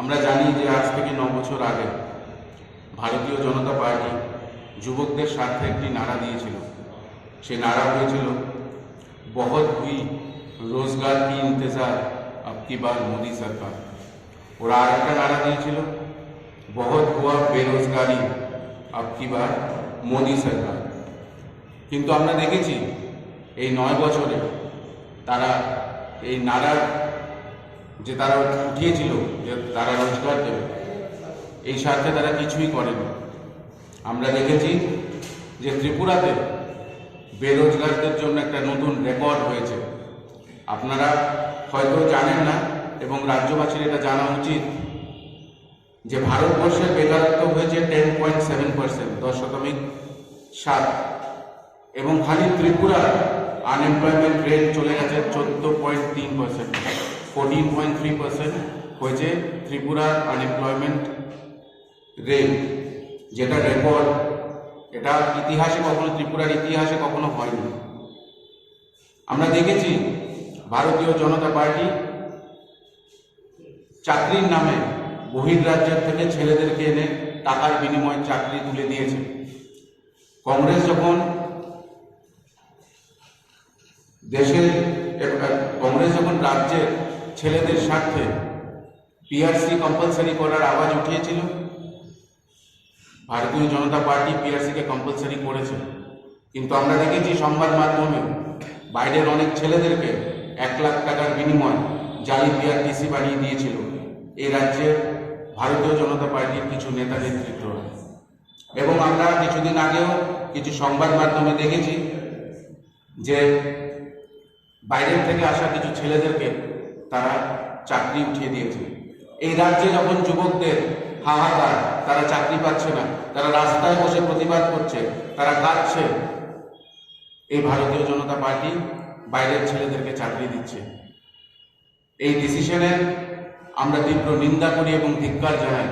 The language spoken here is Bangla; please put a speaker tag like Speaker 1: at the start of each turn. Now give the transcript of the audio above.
Speaker 1: আমরা জানি যে আজ থেকে ন বছর আগে ভারতীয় জনতা পার্টি যুবকদের স্বার্থে একটি নাড়া দিয়েছিল। সে নাড়া হয়েছিল বহৎ হুই রোজগার কি ইন্তজার আপকি বার মোদী সরকার। ওরা আর একটা নাড়া দিয়েছিল বহৎ হুয়া বেরোজগারি আপকি বার মোদী সরকার। কিন্তু আমরা দেখেছি, এই নয় বছরে তারা এই নাড়া যে তারা উঠিয়েছিল তারা রোজগার দেবে। এই স্বার্থে তারা কিছুই করেনি। আমরা দেখেছি যে ত্রিপুরাতে বেরোজগারদের জন্য একটা নতুন রেকর্ড হয়েছে। আপনারা হয়তো জানেন না এবং রাজ্যবাসীর এটা জানা উচিত যে ভারতবর্ষের বেকারত্ব হয়েছে টেন পয়েন্ট সেভেন পার্সেন্ট দশ শতমিক সাত। এবং খালি ত্রিপুরা আনএমপ্লয়মেন্ট রেট চলে গেছে চোদ্দ পয়েন্ট তিন percent fourteen point three percent হয়েছে ত্রিপুরার আনএমপ্লয়মেন্ট রেট যেটা রেকর্ড এটা ইতিহাসে কখনো, ত্রিপুরার ইতিহাসে কখনো হয়নি। আমরা দেখেছি ভারতীয় জনতা পার্টি চাকরির নামে বহির্রাজ্যের থেকে ছেলেদেরকে এনে টাকার বিনিময়ে চাকরি তুলে দিয়েছে। কংগ্রেস যখন দেশের কংগ্রেস যখন রাজ্যের ছেলেদের স্বার্থে পিআরসি কম্পালসারি করার আওয়াজ উঠিয়েছিল? ভারতীয় জনতা পার্টি পিআরসিকে কম্পালসারি করেছে। কিন্তু আমরা দেখেছি সংবাদ মাধ্যমে বাইরের অনেক ছেলেদেরকে এক লাখ টাকার বিনিময় জালি পিআরটিসি বানিয়ে দিয়েছিল। এই রাজ্যের ভারতীয় জনতা পার্টির কিছু নেতা নেতৃত্বরা। এবং আমরা কিছুদিন আগেও কিছু সংবাদ মাধ্যমে দেখেছি যে বাইরের থেকে আসা কিছু ছেলেদেরকে তারা চাকরি উঠিয়ে দিয়েছে। এই রাজ্যে যখন যুবকদের হাহাকার, তারা চাকরি পাচ্ছে না, তারা রাস্তায় বসে প্রতিবাদ করছে, তারা কাঁদছে, এই ভারতীয় জনতা পার্টি বাইরের ছেলেদেরকে চাকরি দিচ্ছে। এই ডিসিশনের আমরা তীব্র নিন্দা করি এবং ধিক্কার জানাই।